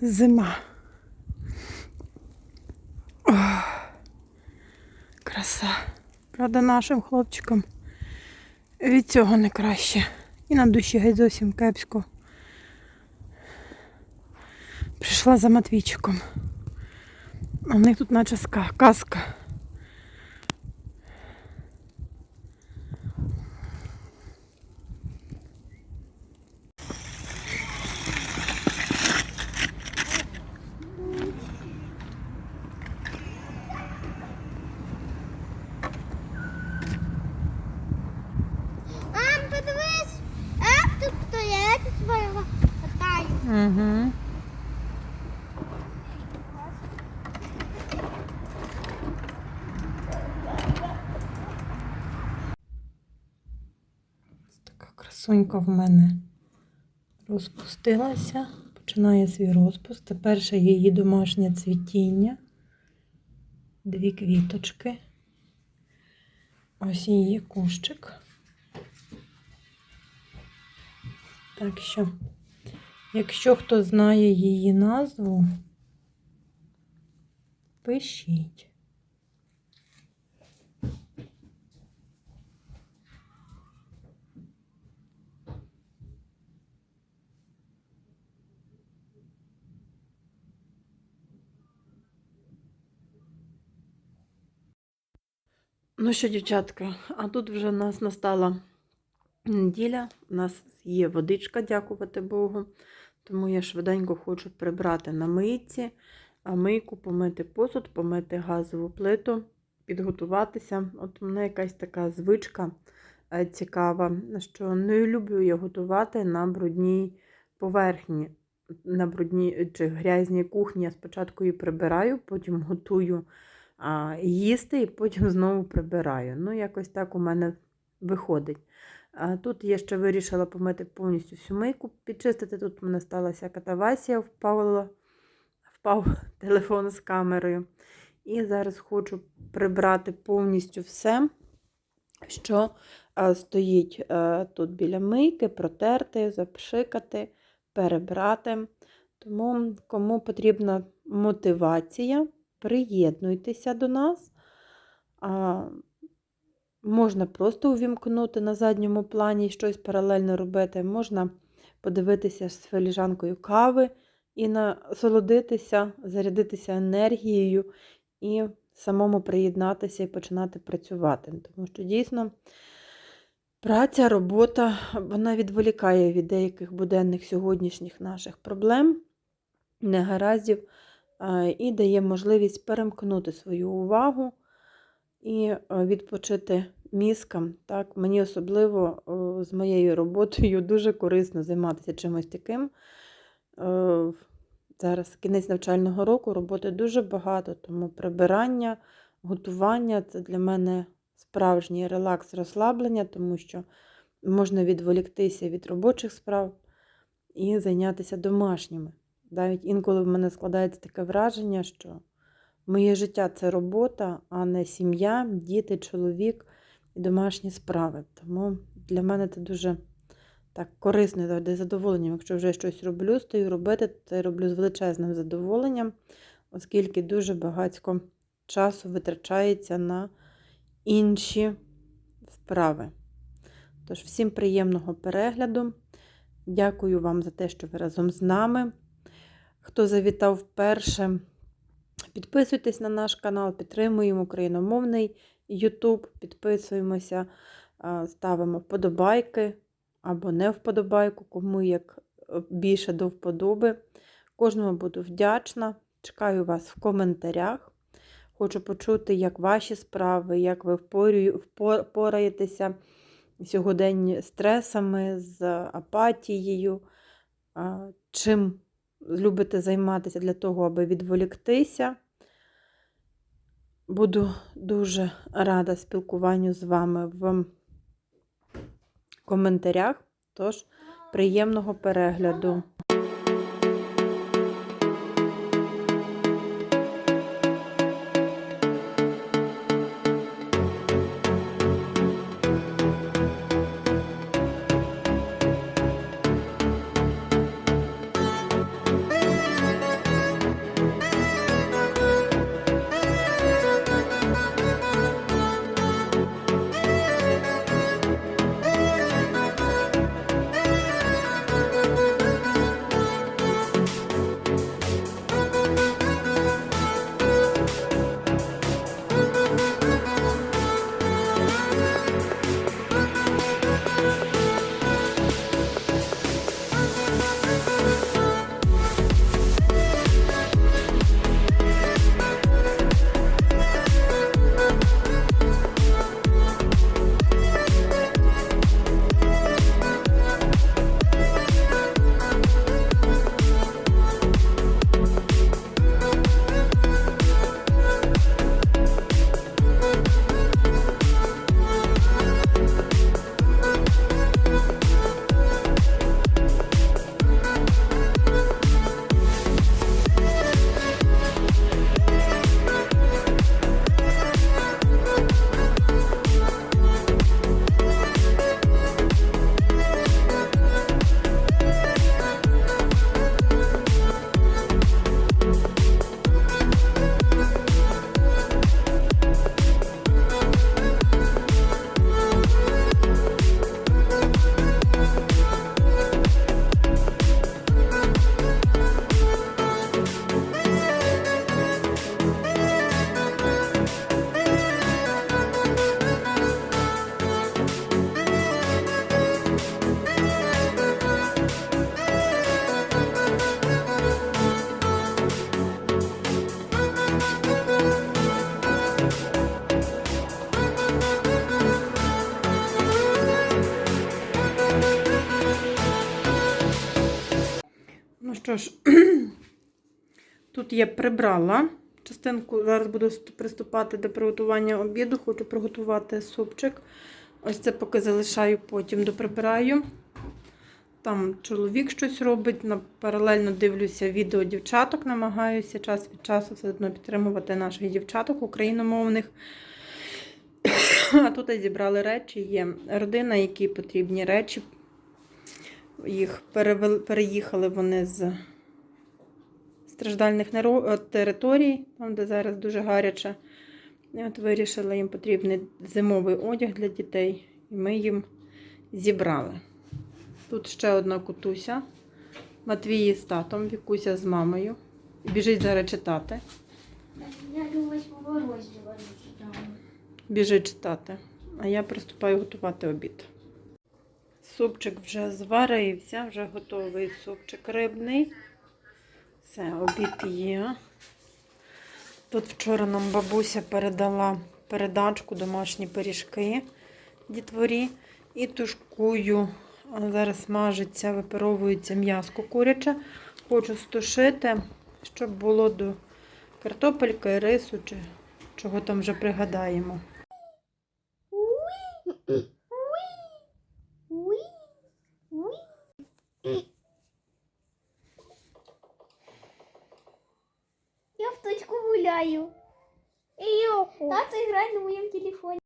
Зима. Ох, краса. Правда, нашим хлопчикам від цього не краще. І на душі геть зовсім кепсько. Прийшла за Матвійчиком. А в них тут наче казка. Угу. Така красунька в мене розпустилася, починає свій розпуст. Це перше її домашнє цвітіння. Дві квіточки. Ось її кущик. Так що, якщо хто знає її назву, пишіть. Ну що, дівчатка, а тут вже нас настала неділя, у нас є водичка, дякувати Богу. Тому я швиденько хочу прибрати на мийці, а мийку помити посуд, помити газову плиту, підготуватися. От у мене якась така звичка е, цікава, що не люблю я готувати на брудній поверхні, на брудній чи грязній кухні. Я спочатку її прибираю, потім готую їсти і потім знову прибираю. Ну, якось так у мене виходить. А Тут я ще вирішила помити повністю всю мийку, підчистити. Тут в мене сталася катавасія, впав, впав телефон з камерою. І зараз хочу прибрати повністю все, що стоїть тут біля мийки, протерти, запшикати, перебрати. Тому, кому потрібна мотивація, приєднуйтеся до нас. Можна просто увімкнути на задньому плані щось паралельно робити. Можна подивитися з філіжанкою кави і насолодитися, зарядитися енергією і самому приєднатися і починати працювати. Тому що дійсно праця, робота, вона відволікає від деяких буденних сьогоднішніх наших проблем, негараздів і дає можливість перемкнути свою увагу і е, відпочити мізкам. Так, Мені особливо з моєю роботою дуже корисно займатися чимось таким. Е, Зараз кінець навчального року, роботи дуже багато, тому прибирання, готування це для мене справжній релакс, розслаблення, тому що можна відволіктися від робочих справ і зайнятися домашніми. Навіть інколи в мене складається таке враження, що Моє життя це робота, а не сім'я, діти, чоловік і домашні справи. Тому для мене це дуже так корисно завжди задоволенням. Якщо вже щось роблю, стою робити, то це роблю з величезним задоволенням, оскільки дуже багатько часу витрачається на інші справи. Тож, всім приємного перегляду. Дякую вам за те, що ви разом з нами. Хто завітав вперше, Підписуйтесь на наш канал, підтримуємо україномовний YouTube, підписуємося, ставимо вподобайки або не вподобайку, кому як е, більше до вподоби. Кожному буду вдячна. Чекаю вас в коментарях. Хочу почути, як ваші справи, як ви впораєтеся сьогодні стресами, з апатією, чим любите займатися для того, аби відволіктися. Буду дуже рада спілкуванню з вами в коментарях. Тож, приємного перегляду! Що ж, тут я прибрала частинку. Зараз буду приступати до приготування обіду. Хочу приготувати супчик. Ось це поки залишаю, потім доприбираю. Там чоловік щось робить. Паралельно дивлюся відео дівчаток, намагаюся час від часу все одно підтримувати наших дівчаток україномовних. А тут зібрали речі. Є родина, які потрібні речі. Їх перевели, переїхали вони з страждальних е, територій, там, де зараз дуже гаряче. І от вирішила їм потрібний зимовий одяг для дітей. І ми їм зібрали. Тут ще одна кутуся. Матвії з татом, Вікуся з мамою. Біжить зараз читати. Я думаю, поворозила. Біжить читати. А я приступаю готувати обід. Супчик вже зварився, вже готовий супчик рибний. Все, обід є. Тут вчора нам бабуся передала передачку домашні пиріжки дітворі і тушкую. Зараз смажиться, випаровується м'яско куряче. Хочу стушити, щоб було до картопельки, рису чи чого там вже пригадаємо. Я И гуляю. Тата играет на моем телефоне.